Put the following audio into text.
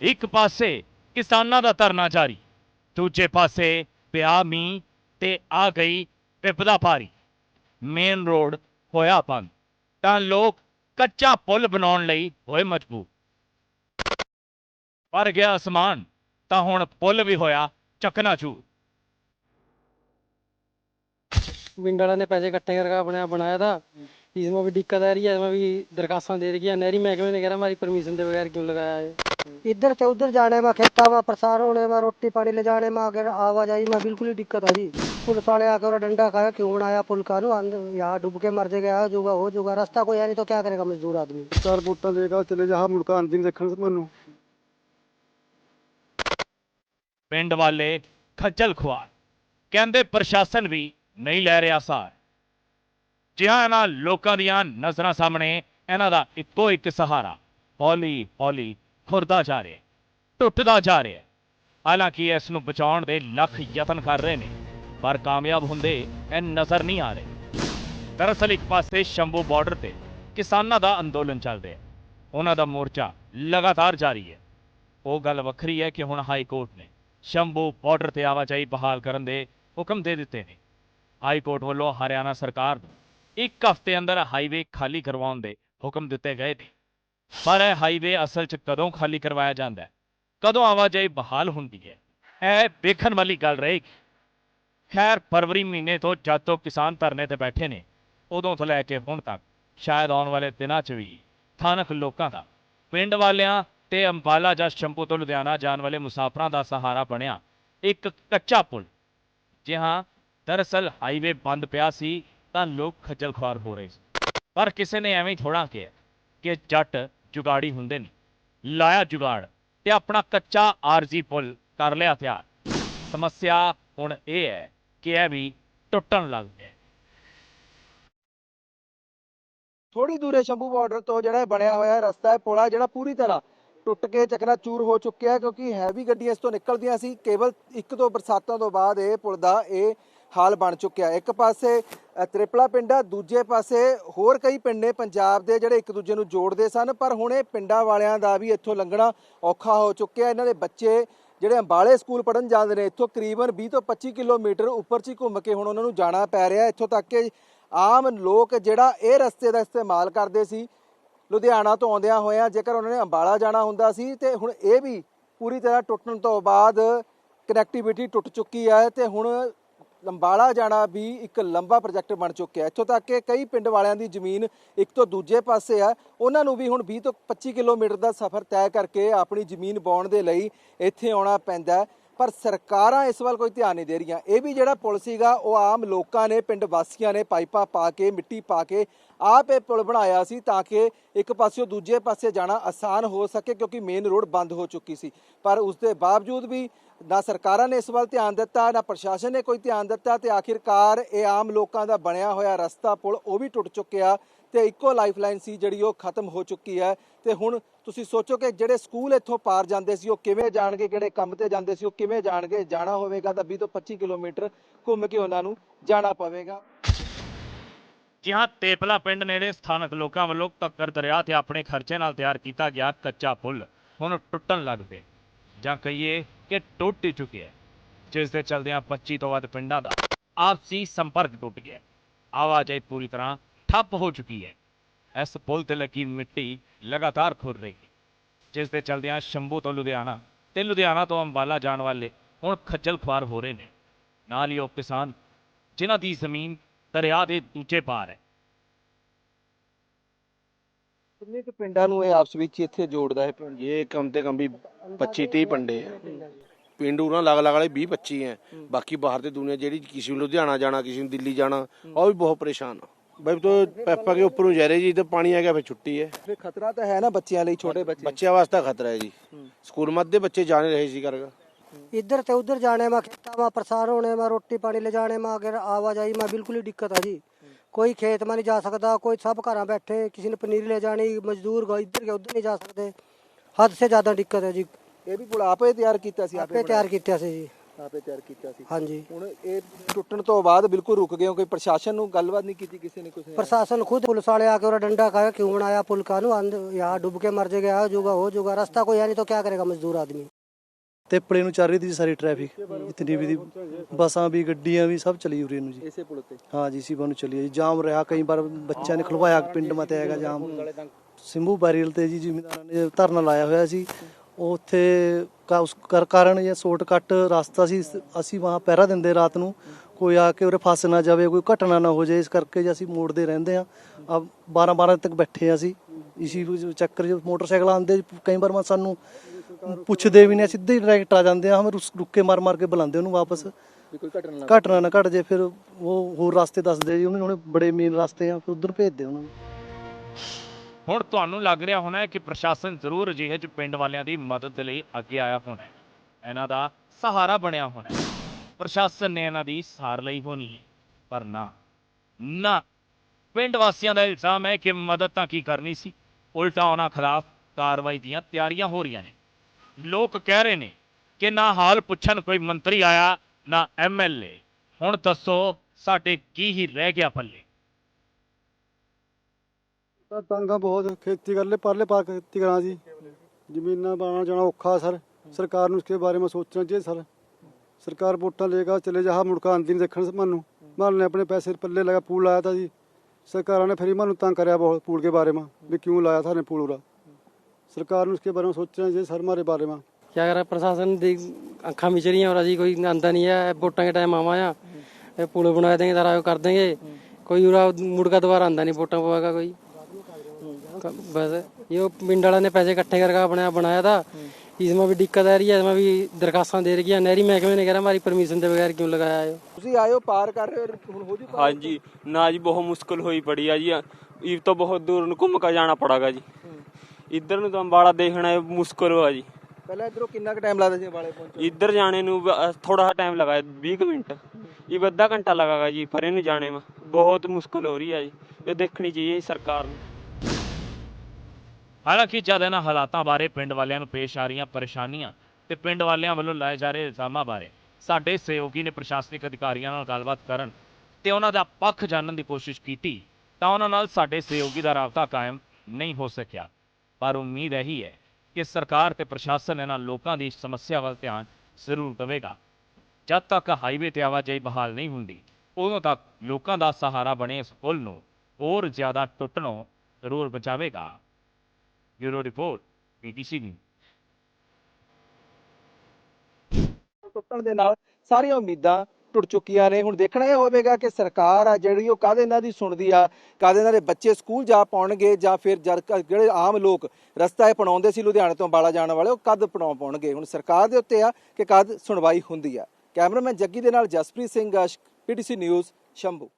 ਇੱਕ ਪਾਸੇ ਕਿਸਾਨਾਂ ਦਾ ਧਰਨਾ ਜਾਰੀ, ਦੂਜੇ ਪਾਸੇ ਪਿਆ ਮੀਂਹ ਤੇ ਆ ਗਈ ਵਿਪਦਾ ਭਾਰੀ। ਮੇਨ ਰੋਡ ਹੋਇਆ ਬੰਦ, ਤਾਂ ਲੋਕ ਕੱਚਾ ਪੁਲ ਬਣਾਉਣ ਲਈ ਹੋਏ ਮਜਬੂਰ। ਪਰ ਗਿਆ ਅਸਮਾਨ, ਤਾਂ ਹੁਣ ਪੁਲ ਵੀ ਹੋਇਆ ਚੱਕਣਾ ਚੂ ਵਿੰਡਾਲਾ ਨੇ ਪੈਸੇ ਇਕੱਠੇ ਕਰਕੇ ਆਪਣਾ ਬਣਾਇਆ ਦਾ ਇਸ ਵਿੱਚ ਵੀ ਦਿੱਕਤ ਆ ਰਹੀ ਹੈ, ਇਸ ਵੀ ਦਰਖਾਸਤਾਂ ਦੇ ਰਹੀ ਹੈ ਨਹਿਰੀ ਮਹਿਕਮੇ ਨੇ ਕਹਿ ਮਾਰੀ ਪਰਮਿਸ਼ਨ ਦੇ ਬਗੈਰ ਕਿਉਂ ਲਗਾਇਆ ਹੈ इधर से उधर जाने में खेता में प्रसार होने में रोटी पानी ले जाने में अगर आवाजाही में बिल्कुल ही दिक्कत है जी पुलिस वाले आकर और डंडा खाया क्यों बनाया पुल का नो अंदर यहाँ डूब के मर जाएगा होगा हो जाएगा रास्ता कोई है नहीं तो क्या करेगा मजदूर आदमी ਚਾਰ ਵੋਟਾਂ ਦੇਗਾ ਚਲੇ ਜਾ ਮੁਲਕ ਆਂਦੀ ਨਹੀਂ ਦੇਖਣ ਮੈਨੂੰ ਪਿੰਡ ਵਾਲੇ ਖੱਜਲ ਖੁਆਰ ਕਹਿੰਦੇ ਪ੍ਰਸ਼ਾਸਨ ਵੀ ਨਹੀਂ ਲੈ ਰਿਹਾ ਸਾਰ ਜਿਹਾਂ ਇਹਨਾਂ ਲੋਕਾਂ ਦੀਆਂ ਨਜ਼ਰਾਂ ਸਾਹਮਣੇ ਇਹਨਾਂ ਦਾ ਇੱਕੋ ਇੱਕ ਸਹਾਰਾ ਹੌਲੀ ਹੌਲੀ ਖੁਰਦਾ ਜਾ ਰਿਹਾ ਟੁੱਟਦਾ ਜਾ ਰਿਹਾ ਹਾਲਾਂਕਿ ਇਸ ਨੂੰ ਬਚਾਉਣ ਦੇ ਲੱਖ ਯਤਨ ਕਰ ਰਹੇ ਨੇ, ਪਰ ਕਾਮਯਾਬ ਹੁੰਦੇ ਇਹ ਨਜ਼ਰ ਨਹੀਂ ਆ ਰਹੇ। ਦਰਅਸਲ ਇੱਕ ਪਾਸੇ ਸ਼ੰਭੂ ਬਾਰਡਰ ਤੇ ਕਿਸਾਨਾਂ ਦਾ ਅੰਦੋਲਨ ਚੱਲ ਰਿਹਾ ਉਹਨਾਂ ਦਾ ਮੋਰਚਾ ਲਗਾਤਾਰ ਜਾਰੀ ਹੈ। ਉਹ ਗੱਲ ਵੱਖਰੀ ਹੈ ਕਿ ਹੁਣ ਹਾਈ ਕੋਰਟ ਨੇ ਸ਼ੰਭੂ ਬਾਰਡਰ ਤੇ ਆਵਾਜਾਈ ਬਹਾਲ ਕਰਨ ਦੇ ਹੁਕਮ ਦੇ ਦਿੱਤੇ ਨੇ। ਹਾਈ ਕੋਰਟ ਵੱਲੋਂ ਹਰਿਆਣਾ ਸਰਕਾਰ ਨੂੰ ਇੱਕ ਹਫ਼ਤੇ ਅੰਦਰ ਹਾਈਵੇ ਖਾਲੀ ਕਰਵਾਉਣ ਦੇ ਹੁਕਮ ਦਿੱਤੇ ਗਏ ਨੇ। ਪਰ ਇਹ ਹਾਈਵੇ ਅਸਲ 'ਚ ਕਦੋਂ ਖਾਲੀ ਕਰਵਾਇਆ ਜਾਂਦਾ ਹੈ? ਕਦੋਂ ਆਵਾਜਾਈ ਬਹਾਲ ਹੁੰਦੀ ਹੈ? ਇਹ ਵੇਖਣ ਵਾਲੀ ਗੱਲ ਰਹੇਗੀ। ਖੈਰ, ਫਰਵਰੀ ਮਹੀਨੇ ਤੋਂ ਜਦ ਤੋਂ ਕਿਸਾਨ ਧਰਨੇ ਤੇ ਬੈਠੇ ਨੇ, ਉਦੋਂ ਤੋਂ ਲੈ ਕੇ ਹੁਣ ਤੱਕ, ਸ਼ਾਇਦ ਆਉਣ ਵਾਲੇ ਦਿਨਾਂ 'ਚ ਵੀ, ਸਥਾਨਕ ਲੋਕਾਂ ਦਾ, ਪਿੰਡ ਵਾਲਿਆਂ ਤੇ ਅੰਬਾਲਾ ਜਾਂ ਸ਼ੰਭੂ ਤੋਂ ਲੁਧਿਆਣਾ ਜਾਣ ਵਾਲੇ ਮੁਸਾਫਰਾਂ ਦਾ ਸਹਾਰਾ ਬਣਿਆ ਇੱਕ ਕੱਚਾ ਪੁਲ। ਜੀ ਹਾਂ, ਦਰਅਸਲ ਹਾਈਵੇ ਬੰਦ ਪਿਆ ਸੀ, ਤਾਂ ਲੋਕ ਖੱਜਲ ਖੁਆਰ ਹੋ ਰਹੇ ਸੀ। ਪਰ ਕਿਸੇ ਨੇ ਐਵੇਂ ਥੋੜਾ ਕਿਹਾ ਕਿ ਜੱਟ ਜੁਗਾੜੀ ਹੁੰਦੇ ਨੇ। ਲਾਇਆ ਜੁਗਾੜ ਤੇ ਆਪਣਾ ਕੱਚਾ ਆਰਜ਼ੀ ਪੁਲ ਕਰ ਲਿਆ ਤਿਆਰ। ਸਮੱਸਿਆ ਹੁਣ ਇਹ ਹੈ ਕਿ ਇਹ ਵੀ ਟੁੱਟਣ ਲੱਗ ਗਿਆ। ਥੋੜੀ ਦੂਰੇ ਸ਼ੰਭੂ ਬਾਰਡਰ ਤੋਂ ਜਿਹੜਾ ਬਣਿਆ ਹੋਇਆ ਰਸਤਾ ਹੈ, ਪੁਲਾ ਜਿਹੜਾ ਪੂਰੀ ਤਰ੍ਹਾਂ ਟੁੱਟ ਕੇ ਚਕਨਾਚੂਰ ਹੋ ਚੁੱਕਿਆ ਕਿਉਂਕਿ ਹੈਵੀ ਗੱਡੀਆਂ ਇਸ ਤੋਂ ਨਿਕਲਦੀਆਂ ਸੀ। ਕੇਵਲ ਇੱਕ ਦੋ ਬਰਸਾਤਾਂ ਤੋਂ ਬਾਅਦ ਇਹ ਪੁਲ ਦਾ ਇਹ ਹਾਲ ਬਣ ਚੁੱਕਿਆ ਇੱਕ ਪਾਸੇ ਤ੍ਰਿਪਲਾ ਪਿੰਡ ਆ, ਦੂਜੇ ਪਾਸੇ ਹੋਰ ਕਈ ਪਿੰਡ ਨੇ ਪੰਜਾਬ ਦੇ ਜਿਹੜੇ ਇੱਕ ਦੂਜੇ ਨੂੰ ਜੋੜਦੇ ਸਨ, ਪਰ ਹੁਣ ਇਹ ਪਿੰਡਾਂ ਵਾਲਿਆਂ ਦਾ ਵੀ ਇੱਥੋਂ ਲੰਘਣਾ ਔਖਾ ਹੋ ਚੁੱਕਿਆ। ਇਹਨਾਂ ਦੇ ਬੱਚੇ ਜਿਹੜੇ ਅੰਬਾਲੇ ਸਕੂਲ ਪੜਨ ਜਾਂਦੇ ਨੇ, ਇੱਥੋਂ ਕਰੀਬਨ 20 ਤੋਂ 25 ਕਿਲੋਮੀਟਰ ਉੱਪਰ ਚ ਹੀ ਘੁੰਮ ਕੇ ਹੁਣ ਉਹਨਾਂ ਨੂੰ ਜਾਣਾ ਪੈ ਰਿਹਾ। ਇੱਥੋਂ ਤੱਕ ਕਿ ਆਮ ਲੋਕ ਜਿਹੜਾ ਇਹ ਰਸਤੇ ਦਾ ਇਸਤੇਮਾਲ ਕਰਦੇ ਸੀ, ਲੁਧਿਆਣਾ ਤੋਂ ਆਉਂਦਿਆਂ ਹੋਇਆਂ, ਜੇਕਰ ਉਹਨਾਂ ਨੇ ਅੰਬਾਲਾ ਜਾਣਾ ਹੁੰਦਾ ਸੀ, ਤੇ ਹੁਣ ਇਹ ਵੀ ਪੂਰੀ ਤਰ੍ਹਾਂ ਟੁੱਟਣ ਤੋਂ ਬਾਅਦ ਕਨੈਕਟੀਵਿਟੀ ਟੁੱਟ ਚੁੱਕੀ ਹੈ ਤੇ ਹੁਣ ਲੰਬਾਲਾ ਜਾਣਾ ਵੀ ਇੱਕ ਲੰਬਾ ਪ੍ਰੋਜੈਕਟ ਬਣ ਚੁੱਕਿਆ ਇੱਥੋਂ ਤੱਕ ਕਿ ਕਈ ਪਿੰਡ ਵਾਲਿਆਂ ਦੀ ਜ਼ਮੀਨ ਇੱਕ ਤੋਂ ਦੂਜੇ ਪਾਸੇ ਆ। ਉਹਨਾਂ ਨੂੰ ਵੀ ਹੁਣ 20 ਤੋਂ 25 ਕਿਲੋਮੀਟਰ ਦਾ ਸਫ਼ਰ ਤੈਅ ਕਰਕੇ ਆਪਣੀ ਜ਼ਮੀਨ ਬਾਉਣ ਦੇ ਲਈ ਇੱਥੇ ਆਉਣਾ ਪੈਂਦਾ ਪਰ ਸਰਕਾਰਾਂ ਇਸ ਵੱਲ ਕੋਈ ਧਿਆਨ ਨਹੀਂ ਦੇ ਰਹੀਆਂ। ਇਹ ਵੀ ਜਿਹੜਾ ਪੁਲ ਸੀਗਾ, ਉਹ ਆਮ ਲੋਕਾਂ ਨੇ, ਪਿੰਡ ਵਾਸੀਆਂ ਨੇ ਪਾਈਪਾਂ ਪਾ ਕੇ, ਮਿੱਟੀ ਪਾ ਕੇ ਆਪ ਇਹ ਪੁਲ ਬਣਾਇਆ ਸੀ ਤਾਂ ਕਿ ਇੱਕ ਪਾਸਿਓਂ ਦੂਜੇ ਪਾਸੇ ਜਾਣਾ ਆਸਾਨ ਹੋ ਸਕੇ, ਕਿਉਂਕਿ ਮੇਨ ਰੋਡ ਬੰਦ ਹੋ ਚੁੱਕੀ ਸੀ। ਪਰ ਉਸ ਦੇ ਬਾਵਜੂਦ ਵੀ ਨਾ ਸਰਕਾਰਾਂ ਨੇ ਇਸ ਵੱਲ ਧਿਆਨ ਦਿੱਤਾ, ਨਾ ਪ੍ਰਸ਼ਾਸਨ ਨੇ ਕੋਈ ਧਿਆਨ ਦਿੱਤਾ ਤੇ ਆਖਿਰਕਾਰ ਇਹ ਆਮ ਲੋਕਾਂ ਦਾ ਬਣਿਆ ਹੋਇਆ ਰਸਤਾ ਪੁਲ ਉਹ ਵੀ ਟੁੱਟ ਚੁੱਕਿਆ ਤੇ ਇੱਕੋ ਲਾਈਫਲਾਈਨ ਸੀ ਜਿਹੜੀ ਉਹ ਖਤਮ ਹੋ ਚੁੱਕੀ ਹੈ। ਤੇ ਹੁਣ ਤੁਸੀਂ ਸੋਚੋ ਕਿ ਜਿਹੜੇ ਸਕੂਲ ਇੱਥੋਂ ਪਾਰ ਜਾਂਦੇ ਸੀ, ਉਹ ਕਿਵੇਂ ਜਾਣਗੇ ਜਿਹੜੇ ਕੰਮ ਤੇ ਜਾਂਦੇ ਸੀ, ਉਹ ਕਿਵੇਂ ਜਾਣਗੇ, ਜਾਣਾ ਹੋਵੇਗਾ ਤਾਂ 20 ਤੋਂ 25 ਕਿਲੋਮੀਟਰ ਘੁੰਮ ਕੇ ਉਹਨਾਂ ਨੂੰ ਜਾਣਾ ਪਵੇਗਾ। ਜੀ ਹਾਂ, ਤੇਪਲਾ ਪਿੰਡ ਨੇੜੇ ਸਥਾਨਕ ਲੋਕਾਂ ਵੱਲੋਂ ਕੱਕਰ ਦਰਿਆ ਤੇ ਆਪਣੇ ਖਰਚੇ ਨਾਲ ਤਿਆਰ ਕੀਤਾ ਗਿਆ ਕੱਚਾ ਪੁਲ। ਹੁਣ ਟੁੱਟਣ ਲੱਗ ਪਿਆ ਜਾਂ ਕਹੀਏ ਕਿ ਟੁੱਟ ਚੁੱਕਿਆ ਹੈ, ਜਿਸ ਦੇ ਚਲਦਿਆਂ 25 ਤੋਂ ਵੱਧ ਪਿੰਡਾਂ ਦਾ ਆਪਸੀ ਸੰਪਰਕ ਟੁੱਟ ਗਿਆ ਆਵਾਜਾਈ ਪੂਰੀ ਤਰ੍ਹਾਂ ਠੱਪ ਹੋ ਚੁੱਕੀ ਹੈ। ਇਸ ਪੁਲ ਤੇ ਲੱਗੀ ਮਿੱਟੀ ਲਗਾਤਾਰ ਖੁਰ ਰਹੀ ਹੈ, ਜਿਸ ਦੇ ਚਲਦਿਆਂ ਸ਼ੰਭੂ ਤੋਂ ਲੁਧਿਆਣਾ ਤੇ ਲੁਧਿਆਣਾ ਤੋਂ ਅੰਬਾਲਾ ਜਾਣ ਵਾਲੇ ਹੁਣ ਖੱਜਲ ਖੁਆਰ ਹੋ ਰਹੇ ਨੇ। ਨਾਲ ਹੀ ਉਹ ਕਿਸਾਨ, ਜਿਨ੍ਹਾਂ ਦੀ ਜ਼ਮੀਨ ਦਰਿਆ ਦੇ ਦੂਜੇ ਪਾਰ ਹੈ। ਕਿੰਨੇ ਕੁ ਪਿੰਡਾਂ ਨੂੰ ਇਹ ਆਪਸ ਵਿੱਚ ਇੱਥੇ ਜੋੜਦਾ ਹੈ ਪਿੰਡ ये कम से कम भी पच्ची तीह पंडे हैं ਪਿੰਡ ਉਹਨਾਂ ਅਲੱਗ ਅਲੱਗ ਵਾਲੇ 20 25 ਹੈ ਬਾਕੀ ਬਾਹਰ ਦੀ ਦੁਨੀਆ ਜਿਹੜੀ ਕਿਸੇ ਨੂੰ ਲੁਧਿਆਣਾ ਜਾਣਾ ਕਿਸੇ ਨੂੰ ਦਿੱਲੀ ਜਾਣਾ ਉਹ ਵੀ ਬਹੁਤ ਪਰੇਸ਼ਾਨ ਆ ਬਈ ਤੋਂ ਪੈਪਾ ਕੇ ਉੱਪਰੋਂ ਜਾ ਰਹੇ ਜੀ ਤੇ ਪਾਣੀ ਆ ਗਿਆ ਫਿਰ ਛੁੱਟੀ ਹੈ ਫਿਰ ਖਤਰਾ ਤਾਂ ਹੈ ਨਾ ਬੱਚਿਆਂ ਲਈ ਛੋਟੇ ਬੱਚੇ ਬੱਚਿਆਂ ਵਾਸਤੇ ਖਤਰਾ ਹੈ ਜੀ ਸਕੂਲ ਮੱਧ ਦੇ ਬੱਚੇ ਜਾ ਨਹੀਂ ਰਹੇ ਸੀ ਕਰਗਾ इधर से उधर जाने में खेता में प्रसार होने में रोटी पानी ले जाने में अगर आवाजाही में बिल्कुल ही दिक्कत है जी कोई खेत में नहीं जा सकता कोई सब घर बैठे किसी ने पनीर ले जानी मजदूर गए इधर के उधर नहीं जा सकते हद से ज्यादा दिक्कत है जी ਇਹ ਵੀ ਪੁਲ ਆਪੇ ਤਿਆਰ ਕੀਤਾ ਸੀ आपे तैयार किया से जी ਆਪੇ ਤਿਆਰ ਕੀਤਾ ਸੀ ਹਾਂਜੀ ਹੁਣ ਇਹ ਟੁੱਟਣ ਤੋਂ ਬਾਅਦ ਬਿਲਕੁਲ ਰੁਕ ਗਏ ਹੋ ਕੋਈ ਪ੍ਰਸ਼ਾਸਨ ਨੂੰ ਗੱਲਬਾਤ ਨਹੀਂ ਕੀਤੀ ਕਿਸੇ ਨੇ ਕੁਝ ਨੇ प्रशासन खुद पुलिस वाले आके और डंडा खाया क्यों बनाया पुल का नु अंद- यहाँ डूब के मर जाएगा हो जाऊगा हो जाऊगा रास्ता कोई है नहीं तो क्या करेगा मजदूर आदमी ਤੇਪੜੇ ਨੂੰ ਚੱਲ ਰਹੀ ਸੀ ਸਾਰੀ ਟ੍ਰੈਫਿਕ ਇਤਨੀ ਵੀ ਦੀ ਬੱਸਾਂ ਵੀ ਗੱਡੀਆਂ ਵੀ ਸਭ ਚਲੀ ਉਰੇ ਨੂੰ ਜੀ। ਇਸੇ ਪੁਲ ਤੇ ਹਾਂ ਜੀ ਸੀ ਨੂੰ ਚੱਲੀ ਜੀ। ਜਾਮ ਰਿਹਾ ਕਈ ਵਾਰ ਬੱਚਿਆਂ ਨੇ ਖਲਵਾਇਆ ਪਿੰਡ ਮਤੇ ਹੈਗਾ ਜਾਮ। ਸਿੰਭੂ ਬੈਰੀਅਲ ਤੇ ਜੀ ਜ਼ਿਮੀਂਦਾਰਾਂ ਨੇ ਧਰਨਾ ਲਾਇਆ ਹੋਇਆ ਸੀ। ਉੱਥੇ ਉਸ ਕਰ- ਕਾਰਨ ਇਹ ਸ਼ਾਰਟਕਟ ਰਸਤਾ ਸੀ ਅਸੀਂ ਵਹਾਂ ਪਹਿਰਾ ਦਿੰਦੇ ਰਾਤ ਨੂੰ। ਕੋਈ ਆ ਕੇ ਉਰੇ ਫਸ ਨਾ ਜਾਵੇ ਕੋਈ ਘਟਨਾ ਨਾ ਹੋ ਜਾਏ ਇਸ ਕਰਕੇ ਜੀ ਅਸੀਂ ਮੋੜਦੇ ਰਹਿੰਦੇ ਆ ਆ 12 12 ਤੱਕ ਬੈਠੇ ਆ ਅਸੀਂ। ਇਸੀ ਚੱਕਰ 'ਚ ਮੋਟਰਸਾਈਕਲ ਆਉਂਦੇ ਕਈ ਵਾਰ ਮੈਂ ਸਾਨੂੰ ਪੁੱਛਦੇ ਵੀ ਨਹੀਂ ਸਿੱਧੇ ਹੀ ਡਾਇਰੈਕਟ ਆ ਜਾਂਦੇ ਆ ਹਮ ਰੁਸ- ਰੁੱਕ ਕੇ ਮਾਰ ਮਾਰ ਕੇ ਬੁਲਾਉਂਦੇ ਉਹਨੂੰ ਵਾਪਸ। ਵੀ ਕੋਈ ਘਟਨਾ ਨਾ ਘਟਨਾ ਨਾ ਘਟ ਜੇ ਫਿਰ ਉਹ ਹੋਰ ਰਸਤੇ ਦੱਸਦੇ ਜੀ ਉਹਨੇ ਉਹਨੇ ਬੜੇ ਮੇਨ ਰਸਤੇ ਆ ਫਿਰ ਉਧਰ ਭੇਜਦੇ ਉਹਨਾਂ ਨੂੰ। ਹੁਣ ਤੁਹਾਨੂੰ ਲੱਗ ਰਿਹਾ ਹੋਣਾ ਹੈ ਕਿ ਪ੍ਰਸ਼ਾਸਨ ਜ਼ਰੂਰ ਅਜਿਹੇ ਚ ਪਿੰਡ ਵਾਲਿਆਂ ਦੀ ਮਦਦ ਲਈ ਅੱਗੇ ਆਇਆ ਹੋਣਾ ਹੈ। ਇਹਨਾਂ ਦਾ ਸਹਾਰਾ ਬਣਿਆ ਹੋਣਾ ਹੈ। ਪ੍ਰਸ਼ਾਸਨ ਨੇ ਇਹਨਾਂ ਦੀ ਸਾਰ ਲਈ ਹੋਣੀ ਹੈ ਪਰ ਨਾ ਨਾ। ਪਿੰਡ ਵਾਸੀਆਂ ਦਾ ਇਲਜ਼ਾਮ ਹੈ ਕਿ ਮਦਦ ਤਾਂ ਕੀ ਕਰਨੀ ਸੀ? ਉਲਟਾ ਉਹਨਾਂ ਖਿਲਾਫ ਕਾਰਵਾਈ ਦੀਆਂ ਤਿਆਰੀਆਂ ਹੋ ਰਹੀਆਂ ਨੇ। ਲੋਕ ਕਹਿ ਰਹੇ ਨੇ ਕਿ ਨਾ ਹਾਲ ਪੁੱਛਣ ਕੋਈ ਮੰਤਰੀ ਆਇਆ, ਨਾ ਐਮਐਲਏ ਹੁਣ ਦੱਸੋ ਸਾਡੇ ਕੀ ਹੀ ਰਹਿ ਗਿਆ ਪੱਲੇ? ਤਾਂ ਤੰਗਾ ਬਹੁਤ ਖੇਤੀ ਕਰ ਕਰਲੇ ਪਰਲੇ ਪਾ ਖੇਤੀ ਕਰਾਂ ਜੀ। ਜ਼ਮੀਨਾਂ ਬਾਣਾ ਜਾਣਾ ਔਖਾ ਸਰ। ਸਰਕਾਰ ਨੂੰ ਇਸਕੇ ਬਾਰੇ ਮੈਂ ਸੋਚਣਾ ਚਾਹੀਦਾ ਸਰ। ਸਰਕਾਰ ਵੋਟਾਂ ਲੈ ਕੇ ਚਲੇ ਜਾ ਮੁੜਕਾ ਆਂਦੀ ਦੇਖਣ ਮਨ ਨੂੰ। ਮਨ ਨੇ ਆਪਣੇ ਪੈਸੇ ਪੱਲੇ ਲਗਾ ਪੂਲ ਲਾਇਆ ਤਾਂ ਜੀ। ਸਰਕਾਰਾਂ ਨੇ ਫਿਰ ਮਨ ਨੂੰ ਤੰਗ ਕਰਿਆ ਬਹੁਤ, ਪੂਲ ਕੇ ਬਾਰੇ ਮੈਂ, ਵੀ ਕਿਉਂ ਲਾਇਆ ਥਾਨੇ ਪੂਲ ਉਰਾ। सरकार ने उसके बारे में सोचना चाहिए सर हमारे बारे में क्या कर रहा है प्रशासन देख अखा मिच रही हैं और अजी कोई आंदा नहीं है वोटा के टाइम आवा या ये पुल बना देंगे सारा कर देंगे कोई उरा मुड़ का दोबारा आंदा नहीं वोटा पवाएगा कोई बस ये वो पिंड वाला ने पैसे इकट्ठे करके अपने आप बनाया था इसमें भी दिक्कत आ रही है इसमें भी दरखास्तां दे रही है नहरी महकमे ने कह रहा हमारी परमिशन के बगैर क्यों लगाया है ਤੁਸੀਂ ਆਇਓ ਪਾਰ ਕਰ ਰਹੇ ਹੋ ਹੁਣ ਹੋ ਜੂ ਪਾਰ ਹਾਂਜੀ ਨਾ ਜੀ ਬਹੁਤ ਮੁਸ਼ਕਲ ਹੋਈ ਪੜੀ ਆ ਜੀ ਇਹ ਤੋਂ ਬਹੁਤ ਦੂਰ ਨੂੰ ਘੁੰਮ ਕੇ ਜਾਣਾ ਪੜਾਗਾ ਜੀ ਇੱਧਰ ਨੂੰ ਤਾਂ ਅੰਬਾਲਾ ਦੇਖਣਾ ਮੁਸ਼ਕਲ ਆ ਜੀ। ਪਹਿਲਾਂ ਇਧਰੋਂ ਕਿੰਨਾ ਕੁ ਟਾਈਮ ਲੱਗਦਾ ਸੀ ਅੰਬਾਲੇ ਪਹੁੰਚਣ ਇੱਧਰ ਜਾਣੇ ਨੂੰ ਥੋੜਾ ਜਿਹਾ ਟਾਈਮ ਲਗਾ 20 ਮਿੰਟ। ਇਹ ਅੱਧਾ ਘੰਟਾ ਲਗਾਗਾ ਜੀ ਪਰੇ ਨੂੰ ਜਾਣੇ ਮਾ ਬਹੁਤ ਮੁਸ਼ਕਲ ਹੋ ਰਹੀ ਹੈ ਜੀ ਇਹ ਦੇਖਣੀ ਚਾਹੀਏ ਸਰਕਾਰ ਨੂੰ। ਹਾਲਾਂਕਿ ਜਦ ਇਹਨਾਂ ਹਾਲਾਤਾਂ ਬਾਰੇ ਪਿੰਡ ਵਾਲਿਆਂ ਨੂੰ ਪੇਸ਼ ਆ ਰਹੀਆਂ ਪਰੇਸ਼ਾਨੀਆਂ ਤੇ ਪਿੰਡ ਵਾਲਿਆਂ ਵੱਲੋਂ ਲਾਏ ਜਾ ਰਹੇ ਇਲਜ਼ਾਮਾਂ ਬਾਰੇ ਸਾਡੇ ਸਹਿਯੋਗੀ ਨੇ ਪ੍ਰਸ਼ਾਸਨਿਕ ਅਧਿਕਾਰੀਆਂ ਨਾਲ ਗੱਲਬਾਤ ਕਰਨ ਤੇ ਉਹਨਾਂ ਦਾ ਪੱਖ ਜਾਣਨ ਦੀ ਕੋਸ਼ਿਸ਼ ਕੀਤੀ ਤਾਂ ਉਹਨਾਂ ਨਾਲ ਸਾਡੇ ਸਹਿਯੋਗੀ ਦਾ ਰਾਬਤਾ ਕਾਇਮ ਨਹੀਂ ਹੋ ਸਕਿਆ। ਪਰ ਉਮੀਦ ਇਹੀ ਹੈ ਕਿ ਸਰਕਾਰ ਤੇ ਪ੍ਰਸ਼ਾਸਨ ਇਹਨਾਂ ਲੋਕਾਂ ਦੀ ਸਮੱਸਿਆ ਵੱਲ ਧਿਆਨ ਜ਼ਰੂਰ ਦੇਵੇਗਾ। ਜਦ ਤੱਕ ਹਾਈਵੇ ਤੇ ਆਵਾਜਾਈ ਬਹਾਲ ਨਹੀਂ ਹੁੰਦੀ, ਉਦੋਂ ਤੱਕ ਲੋਕਾਂ ਦਾ ਸਹਾਰਾ ਬਣੇ ਇਸ ਪੁਲ ਨੂੰ ਹੋਰ ਜ਼ਿਆਦਾ ਟੁੱਟਣੋਂ ਜ਼ਰੂਰ ਬਚਾਵੇਗਾ। Bureau report PTC news. ਟੁੱਟਣ ਦੇ ਨਾਲ ਸਾਰੀਆਂ ਉਮੀਦਾਂ ਟੁੱਟ ਚੁੱਕੀਆਂ ਨੇ ਹੁਣ ਦੇਖਣਾ ਇਹ ਹੋਵੇਗਾ ਕਿ ਸਰਕਾਰ ਆ ਜਿਹੜੀ ਉਹ ਕਾਹਦੇ ਇਹਨਾਂ ਦੀ ਸੁਣਦੀ ਆ, ਕਾਹਦੇ ਇਹਨਾਂ ਦੇ ਬੱਚੇ ਸਕੂਲ ਜਾ ਪਾਉਣਗੇ ਜਾਂ ਫਿਰ ਜਦ ਜਿਹੜੇ ਆਮ ਲੋਕ ਰਸਤਾ ਇਹ ਪਣਾਉਂਦੇ ਸੀ ਲੁਧਿਆਣੇ ਤੋਂ ਬਾਲਾ ਜਾਣ ਵਾਲੇ, ਉਹ ਕਦ ਪਣਾਉ ਪਾਉਣਗੇ? ਹੁਣ ਸਰਕਾਰ ਦੇ ਉੱਤੇ ਆ ਕਿ ਕਦ ਸੁਣਵਾਈ ਹੁੰਦੀ ਆ। ਕੈਮਰਾਮੈਨ ਜੱਗੀ ਦੇ ਨਾਲ ਜਸਪ੍ਰੀਤ ਸਿੰਘ ਪੀਟੀਸੀ ਨਿਊਜ਼, ਸ਼ੰਭੂ।